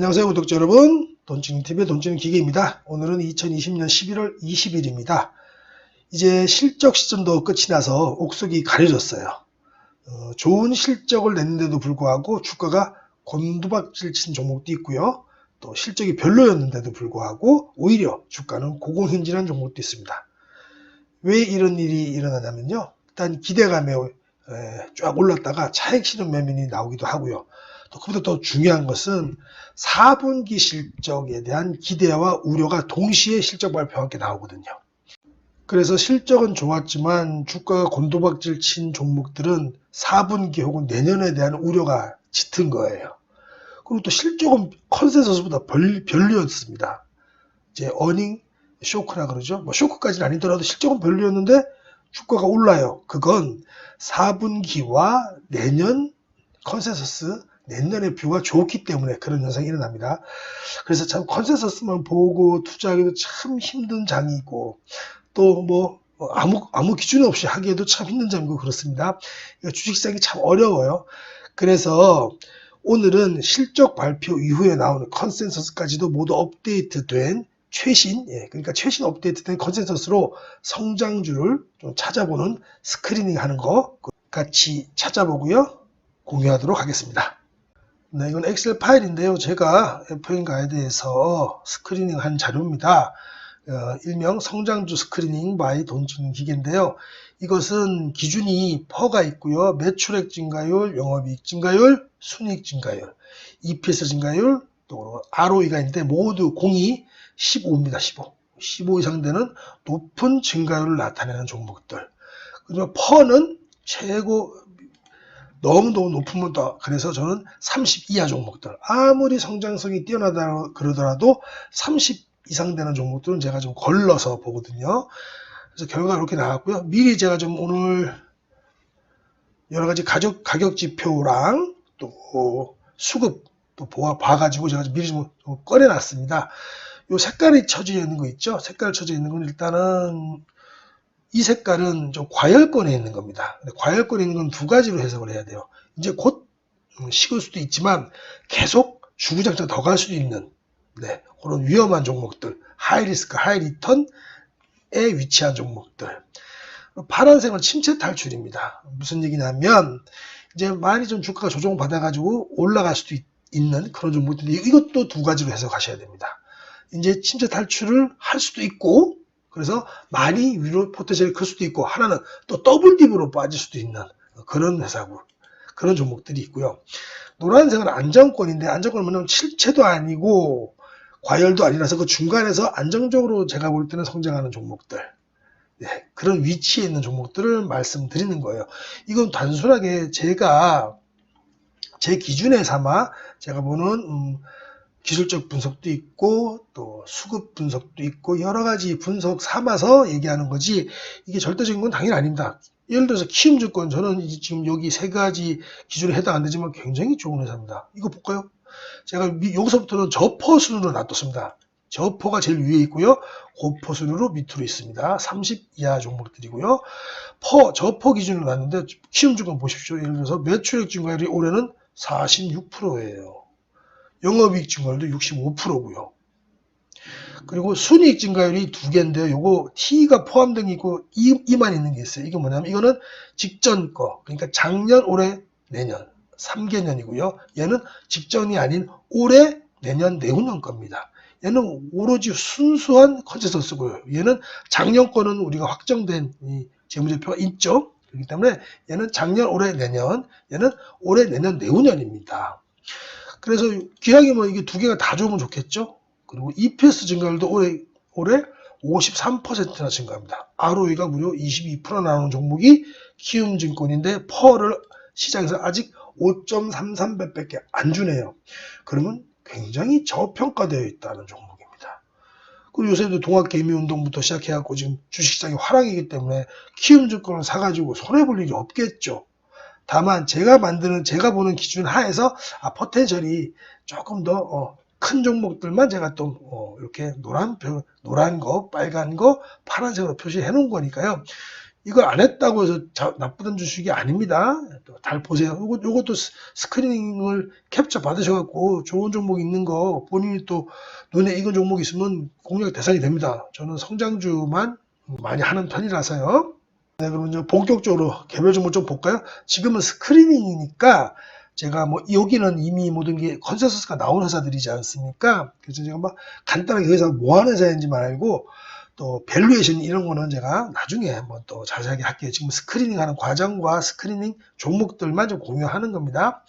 안녕하세요 구독자 여러분. 돈치는TV의 돈치는 기계입니다. 오늘은 2020년 11월 20일입니다. 이제 실적 시점도 끝이 나서 옥석이 가려졌어요. 어, 좋은 실적을 냈는데도 불구하고 주가가 곤두박질 친 종목도 있고요. 또 실적이 별로였는데도 불구하고 오히려 주가는 고공행진한 종목도 있습니다. 왜 이런 일이 일어나냐면요. 일단 기대감에 에, 쫙 올랐다가 차익 실현 매매이 나오기도 하고요. 또 그보다 더 중요한 것은 4분기 실적에 대한 기대와 우려가 동시에 실적 발표와 함께 나오거든요. 그래서 실적은 좋았지만 주가가 곤도박질 친 종목들은 4분기 혹은 내년에 대한 우려가 짙은 거예요. 그리고 또 실적은 컨센서스보다 별리, 별로였습니다. 이제 어닝 쇼크라 그러죠. 뭐 쇼크까지는 아니더라도 실적은 별로였는데 주가가 올라요. 그건 4분기와 내년 컨센서스 내년에 뷰가 좋기 때문에 그런 현상이 일어납니다. 그래서 참 컨센서스만 보고 투자하기도 참 힘든 장이 있고 또뭐 아무 아무 기준 없이 하기에도 참 힘든 장이고 그렇습니다. 주식시장이 참 어려워요. 그래서 오늘은 실적 발표 이후에 나오는 컨센서스까지도 모두 업데이트된 최신, 예, 그러니까 최신 업데이트된 컨센서스로 성장주를 좀 찾아보는 스크리닝 하는 거 같이 찾아보고요. 공유하도록 하겠습니다. 네, 이건 엑셀 파일인데요. 제가 FN 가이드에서 스크리닝 한 자료입니다. 어, 일명 성장주 스크리닝 바이 돈 찍는 기계인데요. 이것은 기준이 퍼가 있고요. 매출액 증가율, 영업이익 증가율, 순이익 증가율, EPS 증가율, 또 ROE가 있는데 모두 공이 15입니다. 15. 15 이상 되는 높은 증가율을 나타내는 종목들. 그리고 퍼는 최고 너무너무 높으면 더 그래서 저는 30 이하 종목들 아무리 성장성이 뛰어나다 그러더라도 30 이상 되는 종목들은 제가 좀 걸러서 보거든요. 그래서 결과가 이렇게 나왔고요. 미리 제가 좀 오늘 여러 가지 가격, 가격 지표랑 또 수급 또 보아, 봐가지고 제가 미리 좀, 좀 꺼내놨습니다. 요 색깔이 쳐져 있는 거 있죠? 색깔 쳐져 있는 건 일단은 이 색깔은 좀 과열권에 있는 겁니다. 과열권에 있는 건 두 가지로 해석을 해야 돼요. 이제 곧 음, 식을 수도 있지만 계속 주구장창 더 갈 수도 있는 네, 그런 위험한 종목들, 하이 리스크, 하이 리턴에 위치한 종목들. 파란색은 침체 탈출입니다. 무슨 얘기냐면 이제 많이 좀 주가가 조정받아가지고 올라갈 수도 있, 는 그런 종목들이 이것도 두 가지로 해석하셔야 됩니다. 이제 침체 탈출을 할 수도 있고 그래서 많이 위로 포텐셜이 클 수도 있고 하나는 또 더블 딥으로 빠질 수도 있는 그런 회사고 그런 종목들이 있고요. 노란색은 안정권인데 안정권은 뭐냐면 실체도 아니고 과열도 아니라서 그 중간에서 안정적으로 제가 볼 때는 성장하는 종목들 네, 그런 위치에 있는 종목들을 말씀드리는 거예요. 이건 단순하게 제가 제 기준에 삼아 제가 보는 음, 기술적 분석도 있고 또 수급 분석도 있고 여러 가지 분석 삼아서 얘기하는 거지 이게 절대적인 건 당연히 아닙니다. 예를 들어서 키움증권 저는 지금 여기 세 가지 기준에 해당 안 되지만 굉장히 좋은 회사입니다. 이거 볼까요? 제가 여기서부터는 저퍼 순으로 놔뒀습니다. 저퍼가 제일 위에 있고요. 고퍼 순으로 밑으로 있습니다. 30 이하 종목들이고요. 퍼, 저퍼 기준으로 놨는데 키움증권 보십시오. 예를 들어서 매출액 증가율이 올해는 46%예요. 영업이익 증가율도 65%고요. 그리고 순이익 증가율이 두 개인데요. 요거 T가 포함된 게 있고 E, E만 있는 게 있어요. 이게 뭐냐면 이거는 직전 거. 그러니까 작년, 올해, 내년. 3개년이고요. 얘는 직전이 아닌 올해, 내년, 내후년 겁니다. 얘는 오로지 순수한 컨센서스고요. 얘는 작년 거는 우리가 확정된 이 재무제표가 있죠. 그렇기 때문에 얘는 작년, 올해, 내년, 얘는 올해, 내년, 내후년입니다. 그래서 기왕이면 뭐 이게 두 개가 다 좋으면 좋겠죠. 그리고 EPS 증가율도 올해 올해 53%나 증가합니다. ROE가 무려 22% 나오는 종목이 키움증권인데 퍼를 시장에서 아직 5.33배밖에 안 주네요. 그러면 굉장히 저평가되어 있다는 종목입니다. 그리고 요새도 동학개미운동부터 시작해갖고 지금 주식시장이 화랑이기 때문에 키움증권을 사가지고 손해볼 일이 없겠죠. 다만 제가 만드는 제가 보는 기준 하에서 아 포텐셜이 조금 더큰 어, 종목들만 제가 또 어, 이렇게 노란 노란 거, 빨간 거, 파란색으로 표시해 놓은 거니까요. 이걸 안 했다고 해서 자- 나쁘다는 주식이 아닙니다. 또잘 보세요. 요거, 요것도 스- 스크리닝을 캡처 받으셔갖고 좋은 종목 있는 거 본인이 또 눈에 익은 종목 있으면 공략 대상이 됩니다. 저는 성장주만 많이 하는 편이라서요. 네, 그러면 이제 본격적으로 개별 종목 좀 볼까요? 지금은 스크리닝이니까 제가 뭐 여기는 이미 모든 게 컨센서스가 나온 회사들이지 않습니까? 그래서 제가 막 간단하게 그 회사 뭐 하는 회사인지만 알고 또 밸류에이션 이런 거는 제가 나중에 한번 또 자세하게 할게요. 지금 스크리닝 하는 과정과 스크리닝 종목들만 좀 공유하는 겁니다.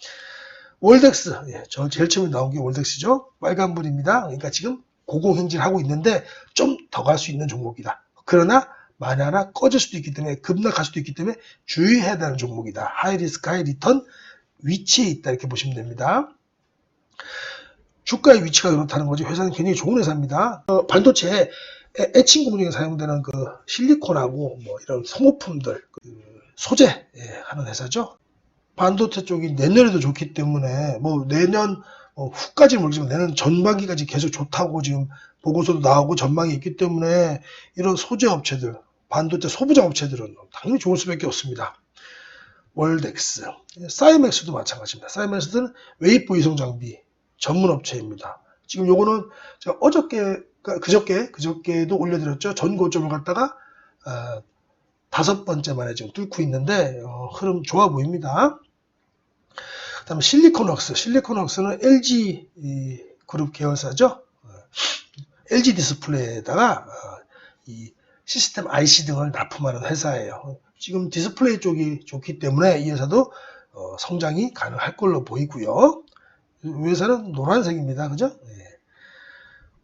월덱스, 예, 저 제일 처음에 나온 게 월덱스죠. 빨간불입니다. 그러니까 지금 고공행진하고 있는데 좀 더 갈 수 있는 종목이다. 그러나 만에 꺼질 수도 있기 때문에 급락할 수도 있기 때문에 주의해야 되는 종목이다. 하이 리스크 하이 리턴 위치에 있다 이렇게 보시면 됩니다. 주가의 위치가 그렇다는 거지 회사는 굉장히 좋은 회사입니다. 어, 반도체 애- 애칭 공정에 사용되는 그 실리콘하고 뭐 이런 소모품들 그 소재 예, 하는 회사죠. 반도체 쪽이 내년에도 좋기 때문에 뭐 내년 어, 후까지는 모르지만 내년 전반기까지 계속 좋다고 지금 보고서도 나오고 전망이 있기 때문에 이런 소재 업체들 반도체 소부장 업체들은 당연히 좋을 수밖에 없습니다. 월덱스, 사이맥스도 마찬가지입니다. 사이맥스는 웨이프 이송 장비 전문 업체입니다. 지금 요거는 제가 어저께, 그- 그저께, 그저께도 올려드렸죠. 전 고점을 갖다가, 어, 다섯 번째 만에 지금 뚫고 있는데, 어, 흐름 좋아 보입니다. 그 다음에 실리콘웍스. 실리콘웍스는 LG 이 그룹 계열사죠. 어, LG 디스플레이에다가, 어, 이 시스템 IC 등을 납품하는 회사예요. 지금 디스플레이 쪽이 좋기 때문에 이 회사도 어, 성장이 가능할 걸로 보이고요. 이 회사는 노란색입니다. 그죠? 예.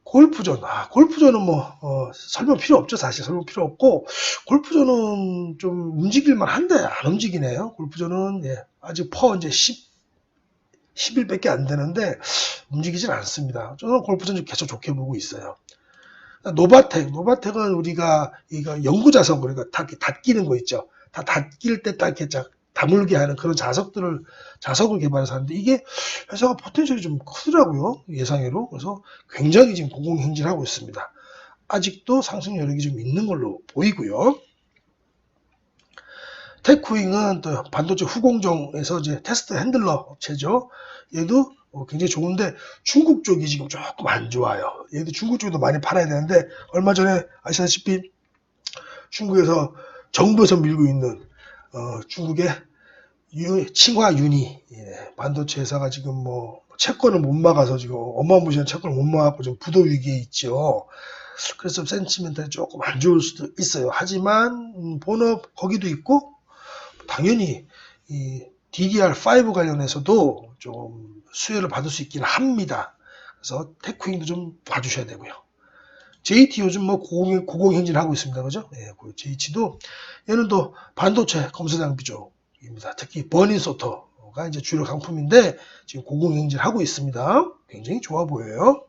골프존. 아, 골프존은 뭐, 어, 설명 필요 없죠. 사실 설명 필요 없고, 골프존은 좀 움직일만 한데, 안 움직이네요. 골프존은, 예, 아직 퍼 이제 10, 10일밖에 안 되는데, 움직이질 않습니다. 저는 골프존 좀 계속 좋게 보고 있어요. 노바텍, 노바텍은 우리가, 이거 연구자석, 우리가 다 닫기는 거 있죠. 다 닫길 때 딱 이렇게 쫙 다물게 하는 그런 자석들을, 자석을 개발해서 하는데, 이게 회사가 포텐셜이 좀 크더라고요. 예상외로. 그래서 굉장히 지금 고공행진하고 있습니다. 아직도 상승 여력이 좀 있는 걸로 보이고요. 테크윙은 또 반도체 후공정에서 이제 테스트 핸들러 업체죠. 얘도 어, 굉장히 좋은데 중국 쪽이 지금 조금 안 좋아요. 얘도 중국 쪽에도 많이 팔아야 되는데 얼마 전에 아시다시피 중국에서 정부에서 밀고 있는 어, 중국의 유- 칭화 유니 예, 반도체 회사가 지금 뭐 채권을 못 막아서 지금 어마무시한 채권을 못 막고 좀 부도 위기에 있죠. 그래서 센치멘탈이 조금 안 좋을 수도 있어요. 하지만 음, 본업 거기도 있고 당연히 이 DDR5 관련해서도 좀 수혜를 받을 수 있긴 합니다. 그래서 테크윙도 좀 봐주셔야 되고요. JT 요즘 뭐 고공, 고공행진하고 있습니다. 그죠? 예, 그 JT도 얘는 또 반도체 검사 장비 쪽입니다. 특히 버닝 소터가 이제 주력 상품인데 지금 고공행진하고 있습니다. 굉장히 좋아 보여요.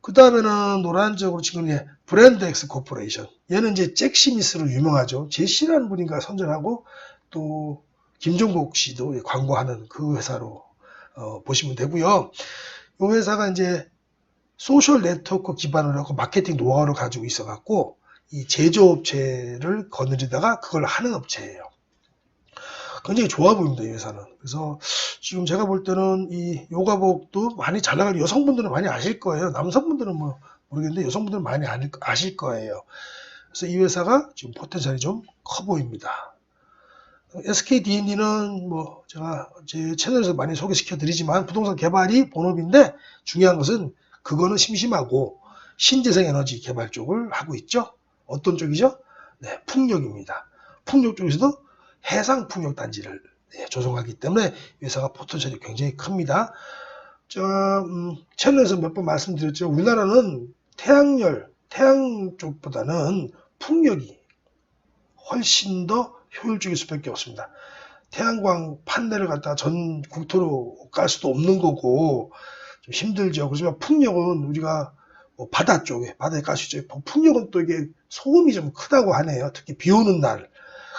그 다음에는 노란색으로 지금 예, 브랜드 엑스 코퍼레이션. 얘는 이제 잭 시미스로 유명하죠. 제시라는 분인가 선전하고 또 김종국 씨도 예, 광고하는 그 회사로 어, 보시면 되고요. 이 회사가 이제 소셜 네트워크 기반으로 하고 마케팅 노하우를 가지고 있어 갖고 이 제조업체를 거느리다가 그걸 하는 업체예요. 굉장히 좋아 보입니다, 이 회사는. 그래서 지금 제가 볼 때는 이 요가복도 많이 잘 나가는 여성분들은 많이 아실 거예요. 남성분들은 뭐 모르겠는데 여성분들은 많이 아실 거예요. 그래서 이 회사가 지금 포텐셜이 좀 커 보입니다. SK D&D는 뭐 제가 제 채널에서 많이 소개시켜 드리지만 부동산 개발이 본업인데 중요한 것은 그거는 심심하고 신재생 에너지 개발 쪽을 하고 있죠. 어떤 쪽이죠? 네, 풍력입니다. 풍력 쪽에서도 해상 풍력 단지를 네, 조성하기 때문에 이 회사가 포텐셜이 굉장히 큽니다. 저 음, 채널에서 몇 번 말씀드렸죠. 우리나라는 태양열, 태양 쪽보다는 풍력이 훨씬 더 효율적일 수밖에 없습니다. 태양광 판넬을 갖다가 전 국토로 깔 수도 없는 거고 좀 힘들죠. 그렇지만 풍력은 우리가 뭐 바다 쪽에 바다에 깔 수 있죠. 풍력은 또 이게 소음이 좀 크다고 하네요. 특히 비 오는 날.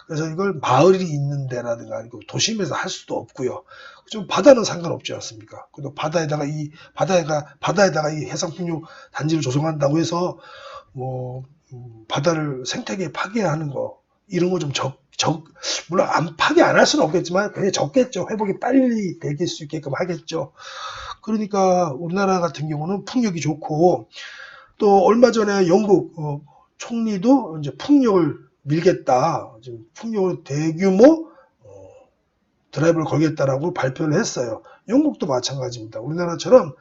그래서 이걸 마을이 있는 데라든가 도심에서 할 수도 없고요. 좀 바다는 상관없지 않습니까? 그래도 바다에다가 이 바다에가 바다에다가 이 해상풍력 단지를 조성한다고 해서 뭐 음, 바다를 생태계 파괴하는 거 이런 거 좀 적, 적, 물론 안 파괴 안 할 수는 없겠지만 굉장히 적겠죠. 회복이 빨리 되길 수 있게끔 하겠죠. 그러니까 우리나라 같은 경우는 풍력이 좋고 또 얼마 전에 영국 어, 총리도 이제 풍력을 밀겠다. 지금 풍력을 대규모 어, 드라이브를 걸겠다라고 발표를 했어요. 영국도 마찬가지입니다. 우리나라처럼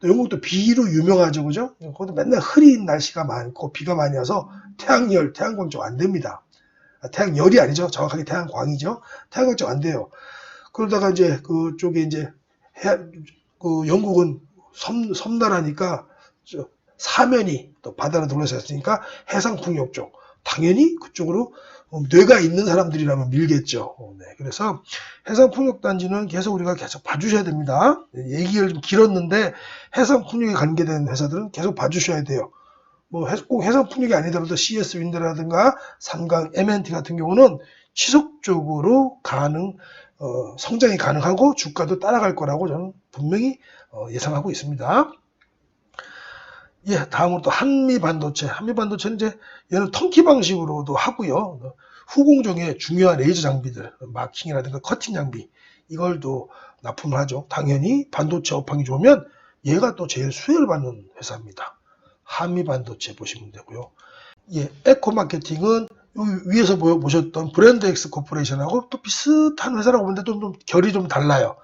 또 영국도 비로 유명하죠, 그죠? 거기도 맨날 흐린 날씨가 많고 비가 많이 와서 태양열, 태양광 좀안 됩니다. 아, 태양열이 아니죠. 정확하게 태양광이죠. 태양광 좀안 돼요. 그러다가 이제 그쪽에 이제 해, 그 영국은 섬, 섬나라니까 저 사면이 또 바다로 둘러싸여 있으니까 해상풍력 쪽 당연히 그쪽으로 어, 뇌가 있는 사람들이라면 밀겠죠. 어, 네. 그래서 해상풍력단지는 계속 우리가 계속 봐주셔야 됩니다. 네, 얘기를 좀 길었는데 해상풍력에 관계된 회사들은 계속 봐주셔야 돼요. 뭐 해- 꼭 해상풍력이 아니더라도 CS 윈드라든가 삼강 MNT 같은 경우는 지속적으로 가능 어, 성장이 가능하고 주가도 따라갈 거라고 저는 분명히 어, 예상하고 있습니다. 예, 다음으로 또 한미 반도체. 한미 반도체는 이제 얘는 턴키 방식으로도 하고요. 후공정의 중요한 레이저 장비들, 마킹이라든가 커팅 장비, 이걸 또 납품을 하죠. 당연히 반도체 업황이 좋으면 얘가 또 제일 수혜를 받는 회사입니다. 한미 반도체 보시면 되고요. 예, 에코 마케팅은 여기 위에서 보- 보셨던 브랜드 엑스 코퍼레이션하고 또 비슷한 회사라고 보는데 좀, 좀 결이 좀 달라요.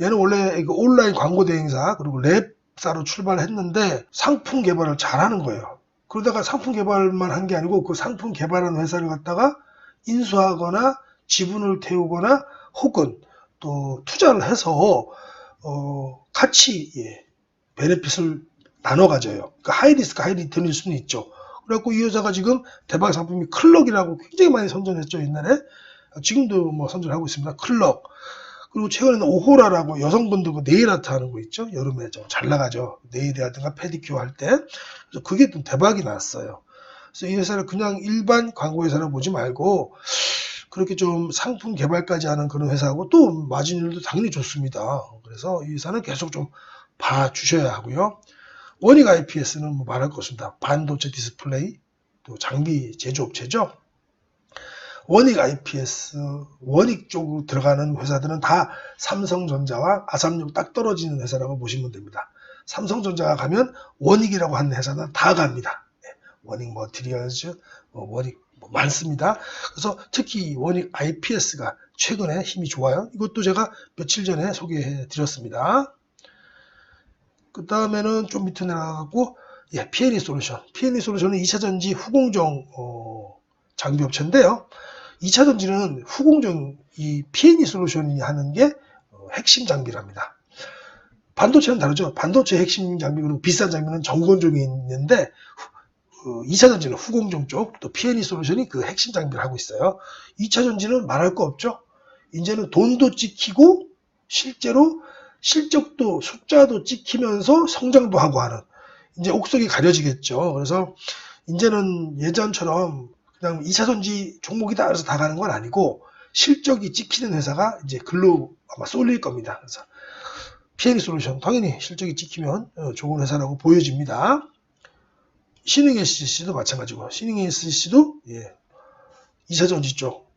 얘는 원래 온라인 광고 대행사 그리고 랩사로 출발했는데 상품 개발을 잘하는 거예요. 그러다가 상품 개발만 한 게 아니고 그 상품 개발하는 회사를 갖다가 인수하거나 지분을 태우거나 혹은 또 투자를 해서 어, 같이 예, 베네핏을 나눠 가져요. 그러니까 하이 리스크 하이 리턴일 수는 있죠. 그래갖고 이 여자가 지금 대박 상품이 클럭이라고 굉장히 많이 선전했죠 옛날에 지금도 뭐 선전하고 있습니다. 클럭 그리고 최근에는 오호라라고 여성분들 그 네일 아트 하는 거 있죠 여름에 좀 잘 나가죠 네일이라든가 페디큐어 할 때 그래서 그게 좀 대박이 났어요. 그래서 이 회사를 그냥 일반 광고 회사로 보지 말고 그렇게 좀 상품 개발까지 하는 그런 회사하고 또 마진율도 당연히 좋습니다. 그래서 이 회사는 계속 좀 봐주셔야 하고요. 원익 IPS는 뭐 말할 것 없습니다. 반도체 디스플레이, 또 장비 제조업체죠. 원익 IPS, 원익 쪽으로 들어가는 회사들은 다 삼성전자와 아삼육 딱 떨어지는 회사라고 보시면 됩니다. 삼성전자가 가면 원익이라고 하는 회사는 다 갑니다. 네, 원익 머티리얼즈, 뭐 원익 뭐 많습니다. 그래서 특히 원익 IPS가 최근에 힘이 좋아요. 이것도 제가 며칠 전에 소개해 드렸습니다. 그 다음에는 좀 밑에 내려가고, 예, P&E 솔루션. P&E 솔루션은 2차전지 후공정, 어, 장비 업체인데요. 2차전지는 후공정, 이 P&E 솔루션이 하는 게 어, 핵심 장비랍니다. 반도체는 다르죠. 반도체 핵심 장비, 그리고 비싼 장비는 전건종이 있는데, 그 2차 전지는 후공정 쪽, 또 P&E 솔루션이 그 핵심 장비를 하고 있어요. 2차 전지는 말할 거 없죠. 이제는 돈도 찍히고 실제로 실적도 숫자도 찍히면서 성장도 하고 하는 이제 옥석이 가려지겠죠. 그래서 이제는 예전처럼 그냥 2차 전지 종목이다 그래서 다 가는 건 아니고 실적이 찍히는 회사가 이제 글로 아마 쏠릴 겁니다. 그래서 P&E 솔루션 당연히 실적이 찍히면 어, 좋은 회사라고 보여집니다. 신흥 SCC도 마찬가지고 신흥 SCC도 예, 2차 전지 쪽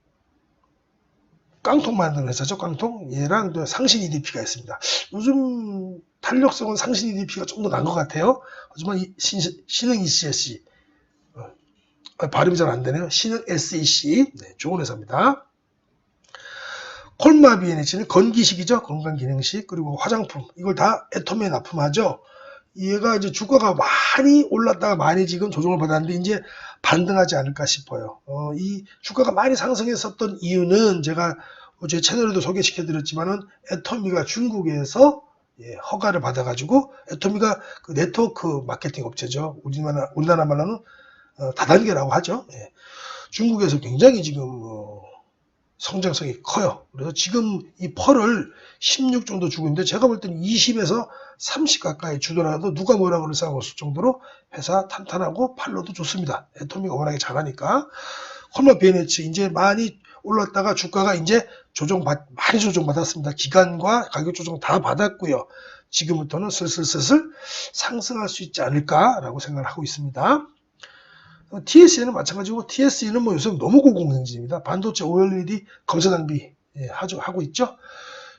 깡통 만드는 회사죠 깡통 얘랑 또 상신 EDP가 있습니다. 요즘 탄력성은 상신 EDP가 좀더난것 같아요. 하지만 이 신, 신흥 ECSC 어, 아, 발음이 잘 안 되네요. 신흥 SEC 네, 좋은 회사입니다. 콜마 BNH는 건기식이죠 건강기능식 그리고 화장품 이걸 다 애터미에 납품하죠. 얘가 이제 주가가 많이 올랐다가 많이 지금 조정을 받았는데 이제 반등하지 않을까 싶어요. 어, 이 주가가 많이 상승했었던 이유는 제가 제 채널에도 소개시켜 드렸지만은 애터미가 중국에서 예, 허가를 받아가지고 애터미가 그 네트워크 마케팅 업체죠. 우리나라, 우리나라 말로는 어, 다단계라고 하죠. 예. 중국에서 굉장히 지금 어, 성장성이 커요. 그래서 지금 이 펄을 16 정도 주고 있는데 제가 볼 때는 20에서 30 가까이 주더라도 누가 뭐라 그럴 없을 정도로 회사 탄탄하고 팔로도 좋습니다. 애토미가 워낙에 잘하니까. 컬마 BNH 이제 많이 올랐다가 주가가 이제 조정 받, 많이 조정 받았습니다. 기간과 가격 조정 다 받았고요. 지금부터는 슬슬슬슬 상승할 수 있지 않을까라고 생각을 하고 있습니다. TSE는 마찬가지고 TSE는 뭐 요새 너무 고공행진입니다. 반도체 OLED 검사 장비 예, 하죠, 하고 있죠.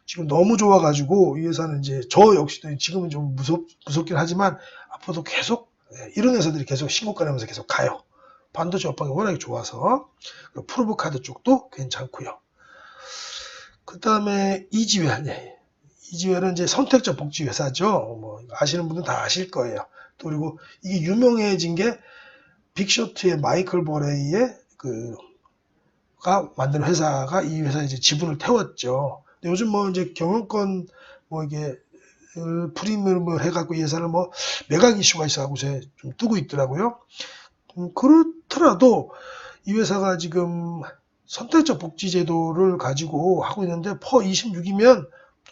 지금 너무 좋아가지고 이 회사는 이제 저 역시도 지금은 좀 무섭, 무섭긴 하지만 앞으로도 계속 예, 이런 회사들이 계속 신고가 내면서 계속 가요. 반도체 업황이 워낙에 좋아서 그리고 프로브 카드 쪽도 괜찮고요. 그 다음에 이지웰, 예. 이지웰은 이제 선택적 복지 회사죠. 뭐 아시는 분은 다 아실 거예요. 또 그리고 이게 유명해진 게 빅쇼트의 마이클 버레이의 그가 만든 회사가 이 회사에 이제 지분을 태웠죠. 근데 요즘 뭐 이제 경영권 뭐 이게 프리미엄을 해갖고 이 회사를 뭐 매각 이슈가 있어가고 좀 뜨고 있더라고요. 음, 그렇더라도 이 회사가 지금 선택적 복지 제도를 가지고 하고 있는데 퍼 26이면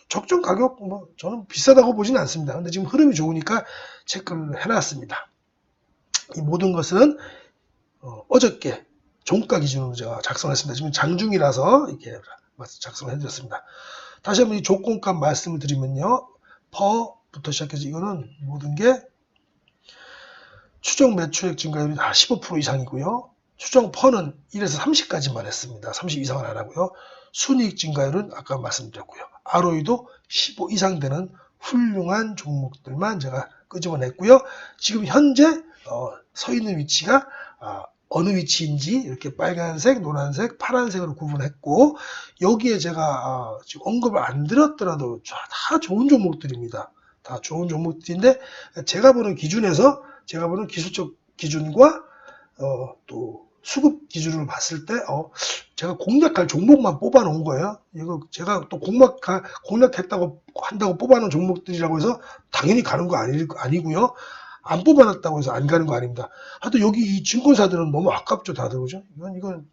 적정 가격 뭐 저는 비싸다고 보지는 않습니다. 근데 지금 흐름이 좋으니까 체크를 해놨습니다. 이 모든 것은 어, 어저께 종가 기준으로 제가 작성했습니다. 지금 장중이라서 이렇게 작성을 해드렸습니다. 다시 한번 이 조건값 말씀을 드리면요. 퍼부터 시작해서 이거는 모든 게 추정 매출액 증가율이 다 15% 이상이고요. 추정 퍼는 1에서 30까지만 했습니다. 30 이상은 안 하고요. 순이익 증가율은 아까 말씀드렸고요. ROE도 15 이상 되는 훌륭한 종목들만 제가 끄집어냈고요. 지금 현재 어, 서 있는 위치가 아, 어느 위치인지 이렇게 빨간색, 노란색, 파란색으로 구분했고 여기에 제가 아, 지금 언급을 안 드렸더라도 다 좋은 종목들입니다. 다 좋은 종목들인데 제가 보는 기준에서 제가 보는 기술적 기준과 어, 또 수급 기준으로 봤을 때 어, 제가 공략할 종목만 뽑아 놓은 거예요. 이거 제가 또 공략 공략했다고 한다고 뽑아 놓은 종목들이라고 해서 당연히 가는 거 아니, 아니고요. 안 뽑아놨다고 해서 안 가는 거 아닙니다. 하여튼 여기 이 증권사들은 너무 아깝죠, 다들 그죠? 이건 이건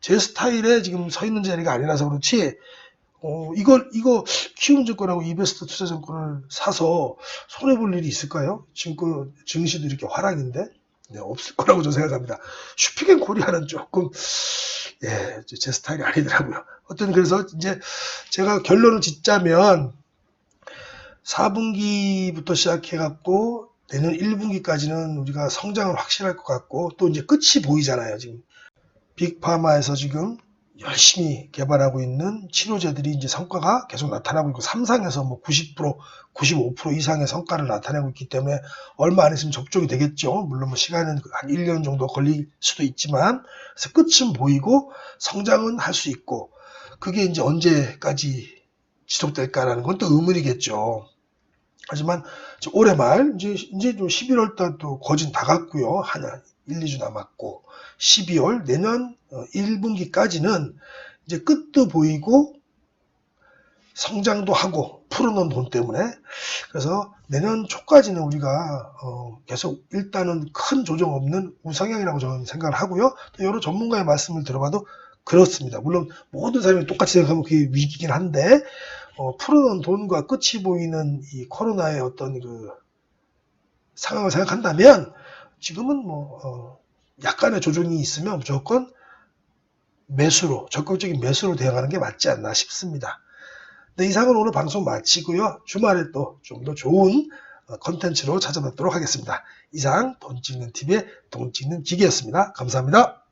제 스타일에 지금 서 있는 자리가 아니라서 그렇지. 어, 이걸 이거 키움 증권하고 이베스트 투자 증권을 사서 손해 볼 일이 있을까요? 증권 증시도 이렇게 화랑인데 네, 없을 거라고 저는 생각합니다. 슈핑 앤 코리아는 조금 예, 제 스타일이 아니더라고요. 어떤 그래서 이제 제가 결론을 짓자면 4분기부터 시작해갖고 내년 1분기까지는 우리가 성장을 확실할 것 같고 또 이제 끝이 보이잖아요. 지금 빅파마에서 지금 열심히 개발하고 있는 치료제들이 이제 성과가 계속 나타나고 있고 삼상에서 뭐 90%, 95% 이상의 성과를 나타내고 있기 때문에 얼마 안 있으면 접종이 되겠죠. 물론 뭐 시간은 한 1년 정도 걸릴 수도 있지만 그래서 끝은 보이고 성장은 할 수 있고 그게 이제 언제까지 지속될까라는 건 또 의문이겠죠. 하지만 올해 말 이제 이제 좀 11월 달도 거진 다 갔고요. 하나 1, 2주 남았고 12월 내년 1분기까지는 이제 끝도 보이고 성장도 하고 풀어놓은 돈 때문에 그래서 내년 초까지는 우리가 어 계속 일단은 큰 조정 없는 우상향이라고 저는 생각을 하고요. 또 여러 전문가의 말씀을 들어봐도 그렇습니다. 물론 모든 사람이 똑같이 생각하면 그게 위기긴 한데 어, 풀어놓은 돈과 끝이 보이는 이 코로나의 어떤 그 상황을 생각한다면 지금은 뭐 어, 약간의 조정이 있으면 무조건 매수로 적극적인 매수로 대응하는 게 맞지 않나 싶습니다. 네, 이상은 오늘 방송 마치고요. 주말에 또 좀 더 좋은 어, 컨텐츠로 찾아뵙도록 하겠습니다. 이상 돈 찍는 TV의 돈 찍는 기계였습니다. 감사합니다.